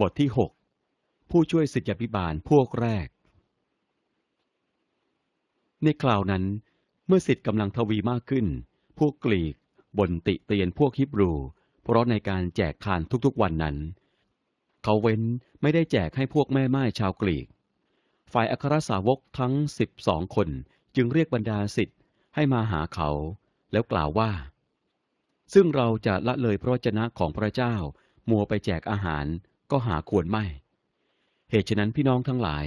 บทที่ 6 ผู้ช่วยศิษยาภิบาลพวกแรก ในคราวนั้น เมื่อสิทธิ์กำลังทวีมากขึ้น พวกกรีกบ่นติเตียนพวกฮิบรู เพราะในการแจกทานทุกๆวันนั้น เขาเว้นไม่ได้แจกให้พวกแม่ไม้ชาวกรีก ฝ่ายอัครสาวกทั้งสิบสองคนจึงเรียกบรรดาสิทธิ์ให้มาหาเขา แล้วกล่าวว่า ซึ่งเราจะละเลยพระวจนะของพระเจ้ามัวไปแจกอาหาร ก็หาควรไม่ เหตุฉะนั้นพี่น้องทั้งหลาย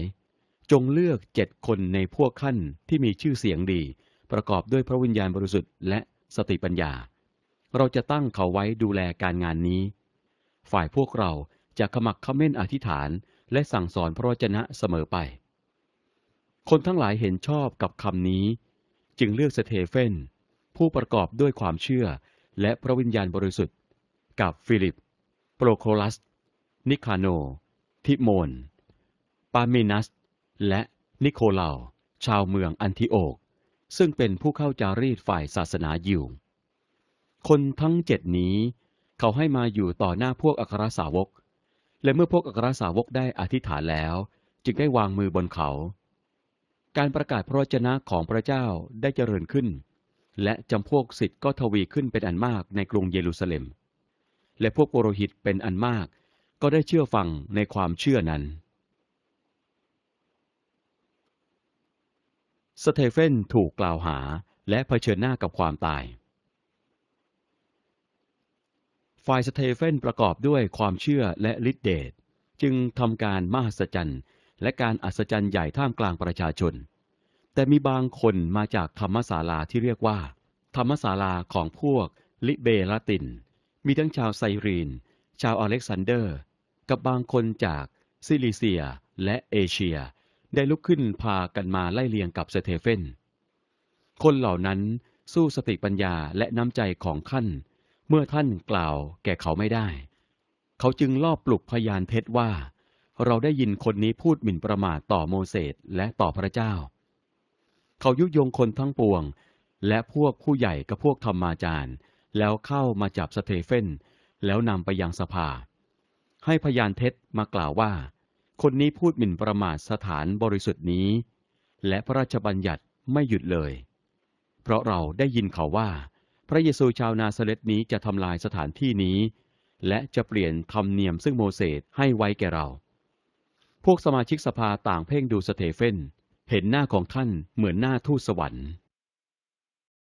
จงเลือกเจ็ดคนในพวกขั้นที่มีชื่อเสียงดี ประกอบด้วยพระวิญญาณบริสุทธิ์และสติปัญญา เราจะตั้งเขาไว้ดูแลการงานนี้ ฝ่ายพวกเราจะขมักขม้นอธิษฐานและสั่งสอนพระวจนะเสมอไป คนทั้งหลายเห็นชอบกับคำนี้ จึงเลือกสเตเฟนผู้ประกอบด้วยความเชื่อและพระวิญญาณบริสุทธิ์ กับฟิลิป โปรโคลัส นิคาโน ทิโมน ปาเมนัส และนิโคลาว ชาวเมืองอันทิโอกซึ่งเป็นผู้เข้าจารีตฝ่ายศาสนายิว คนทั้งเจ็ดนี้ เขาให้มาอยู่ต่อหน้าพวกอัครสาวก และเมื่อพวกอัครสาวกได้อธิษฐานแล้ว จึงได้วางมือบนเขา การประกาศพระวจนะของพระเจ้าได้เจริญขึ้น และจำพวกสิทธิ์ก็ทวีขึ้นเป็นอันมากในกรุงเยรูซาเล็ม และพวกปุโรหิตเป็นอันมาก ก็ได้เชื่อฟังในความเชื่อนั้น สเตเฟนถูกกล่าวหาและเผชิญหน้ากับความตาย ฝ่ายสเตเฟนประกอบด้วยความเชื่อและฤทธิเดชจึงทำการมหัศจรรย์และการอัศจรรย์ใหญ่ท่ามกลางประชาชน แต่มีบางคนมาจากธรรมศาลาที่เรียกว่า ธรรมศาลาของพวกลิเบลาติน มีทั้งชาวไซรีน ชาวอเล็กซานเดอร์ กับบางคนจากซิลิเซียและเอเชีย ได้ลุกขึ้นพากันมาไล่เลียงกับสเตเฟน คนเหล่านั้นสู้สติปัญญาและน้ำใจของท่าน เมื่อท่านกล่าวแก่เขาไม่ได้ เขาจึงลอบปลุกพยานเท็จว่า เราได้ยินคนนี้พูดหมิ่นประมาทต่อโมเสสและต่อพระเจ้า เขายุยงคนทั้งปวง และพวกผู้ใหญ่กับพวกธรรมาจารย์ แล้วเข้ามาจับสเตเฟนแล้วนำไปยังสภา ให้พยานเท็จมากล่าวว่า คนนี้พูดหมิ่นประมาทสถานบริสุทธิ์นี้ และพระราชบัญญัติไม่หยุดเลย เพราะเราได้ยินเขาว่า พระเยซูชาวนาซาเรตนี้จะทำลายสถานที่นี้ และจะเปลี่ยนธรรมเนียมซึ่งโมเสสให้ไว้แก่เรา พวกสมาชิกสภาต่างเพ่งดูสเตเฟนเห็นหน้าของท่านเหมือนหน้าทูตสวรรค์